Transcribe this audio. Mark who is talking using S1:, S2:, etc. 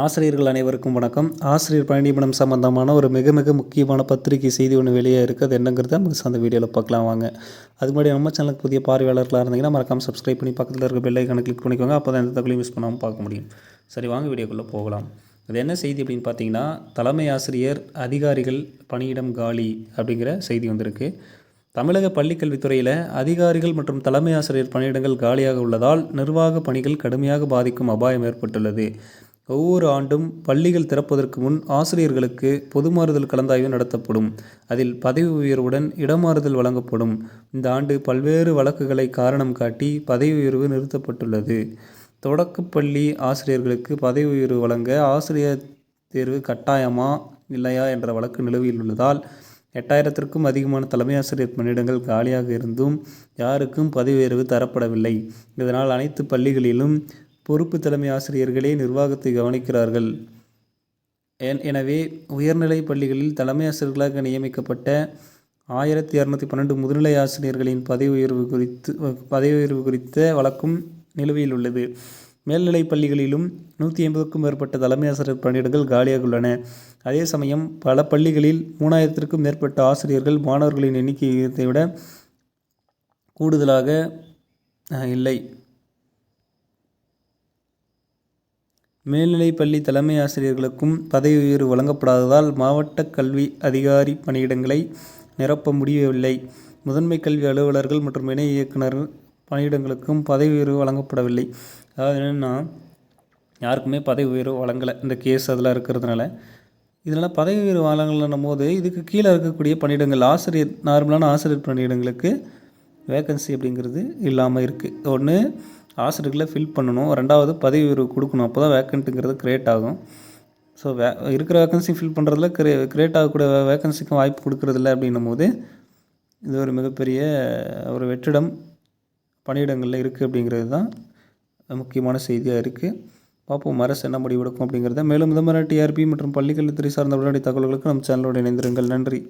S1: ஆசிரியர்கள் அனைவருக்கும் வணக்கம். ஆசிரியர் பணிநியமனம் சம்பந்தமான ஒரு மிக மிக முக்கியமான பத்திரிகை செய்தி ஒன்று வெளியே இருக்குது அது என்னங்கிறத நம்ம அந்த வீடியோவில் பார்க்கலாம் வாங்க. அதுக்கு முன்னாடி நம்ம சேனலுக்கு புதிய பார்வையாளர்களாக இருந்தீங்கன்னா மறக்காமல் சப்ஸ்கிரைப் பண்ணி பக்கத்தில் இருக்க பெல் ஐக்கனை கிளிக் பண்ணிக்கோங்க. அப்போ தான் எந்த தகவலையும் மிஸ் பண்ணாமல் பார்க்க முடியும். சரி வாங்க வீடியோக்குள்ளே போகலாம். அது என்ன செய்தி அப்படின்னு பார்த்தீங்கன்னா தலைமை ஆசிரியர் அதிகாரிகள் பணியிடம் காலி அப்படிங்கிற செய்தி வந்திருக்கு. தமிழக பள்ளிக்கல்வித்துறையில் அதிகாரிகள் மற்றும் தலைமை ஆசிரியர் பணியிடங்கள் காலியாக உள்ளதால் நிர்வாக பணிகள் கடுமையாக பாதிக்கும் அபாயம் ஏற்பட்டுள்ளது. ஒவ்வொரு ஆண்டும் பள்ளிகள் திறப்பதற்கு முன் ஆசிரியர்களுக்கு பொதுமாறுதல் கலந்தாய்வு நடத்தப்படும். அதில் பதவி உயர்வுடன் இடமாறுதல் வழங்கப்படும். இந்த ஆண்டு பல்வேறு வழக்குகளை காரணம் காட்டி பதவி உயர்வு நிறுத்தப்பட்டுள்ளது. தொடக்கப்பள்ளி ஆசிரியர்களுக்கு பதவி உயர்வு வழங்க ஆசிரியர் தேர்வு கட்டாயமா இல்லையா என்ற வழக்கு நிலுவையில் உள்ளதால் எட்டாயிரத்திற்கும் அதிகமான தலைமை ஆசிரியர் பணியிடங்கள் காலியாக இருந்தும் யாருக்கும் பதவி உயர்வு தரப்படவில்லை. இதனால் அனைத்து பள்ளிகளிலும் பொறுப்பு தலைமை ஆசிரியர்களே நிர்வாகத்தை கவனிக்கிறார்கள். என்- எனவே உயர்நிலை பள்ளிகளில் தலைமை ஆசிரியர்களாக நியமிக்கப்பட்ட ஆயிரத்தி இரநூத்தி பன்னெண்டு முதுநிலை ஆசிரியர்களின் பதவி உயர்வு குறித்து பதவி உயர்வு குறித்த வழக்கும் நிலுவையில் உள்ளது. மேல்நிலைப் பள்ளிகளிலும் நூற்றி ஐம்பதுக்கும் மேற்பட்ட தலைமை ஆசிரியர் பணியிடங்கள் காலியாக உள்ளன. அதே சமயம் பல பள்ளிகளில் மூணாயிரத்திற்கும் மேற்பட்ட ஆசிரியர்கள் மாணவர்களின் எண்ணிக்கையை விட கூடுதலாக இல்லை. மேல்நிலைப் பள்ளி தலைமை ஆசிரியர்களுக்கும் பதவி உயர்வு வழங்கப்படாததால் மாவட்ட கல்வி அதிகாரி பணியிடங்களை நிரப்ப முடியவில்லை. முதன்மை கல்வி அலுவலர்கள் மற்றும் இணை இயக்குனர் பணியிடங்களுக்கும் பதவி உயர்வு வழங்கப்படவில்லை. அதாவது என்னென்னா யாருக்குமே பதவி உயர்வு வழங்கலை. இந்த கேஸ் அதெல்லாம் இருக்கிறதுனால. இதனால் பதவி உயர்வு வழங்கலன்னும் போது இதுக்கு கீழே இருக்கக்கூடிய பணியிடங்கள் ஆசிரியர் நார்மலான ஆசிரியர் பணியிடங்களுக்கு வேகன்சி அப்படிங்கிறது இல்லாமல் இருக்குது ஒன்று ஆசிரியர்களை ஃபில் பண்ணணும். ரெண்டாவது பதவி உயர்வு கொடுக்கணும். அப்போ தான் வேக்கண்ட்டுங்கிறது க்ரியேட் ஆகும். ஸோ வே இருக்கிற வேக்கன்சி ஃபில் பண்ணுறதுல கிரே கிரியேட் ஆகக்கூடிய வேக்கன்சிக்கும் வாய்ப்பு கொடுக்குறதில்ல அப்படின்னும் போது இது ஒரு மிகப்பெரிய ஒரு வெற்றிடம் பணியிடங்களில் இருக்குது அப்படிங்கிறது தான் முக்கியமான செய்தியாக இருக்குது பார்ப்போம் அரசு என்ன முடிவெடுக்கும் அப்படிங்கிறத. மேலும் இந்த மாதிரி டிஆர்பி மற்றும் பள்ளிக்கல்வித்துறை சார்ந்த உடனடி தகவல்களுக்கு நம் சேனலோடு இணைந்திருங்கள். நன்றி.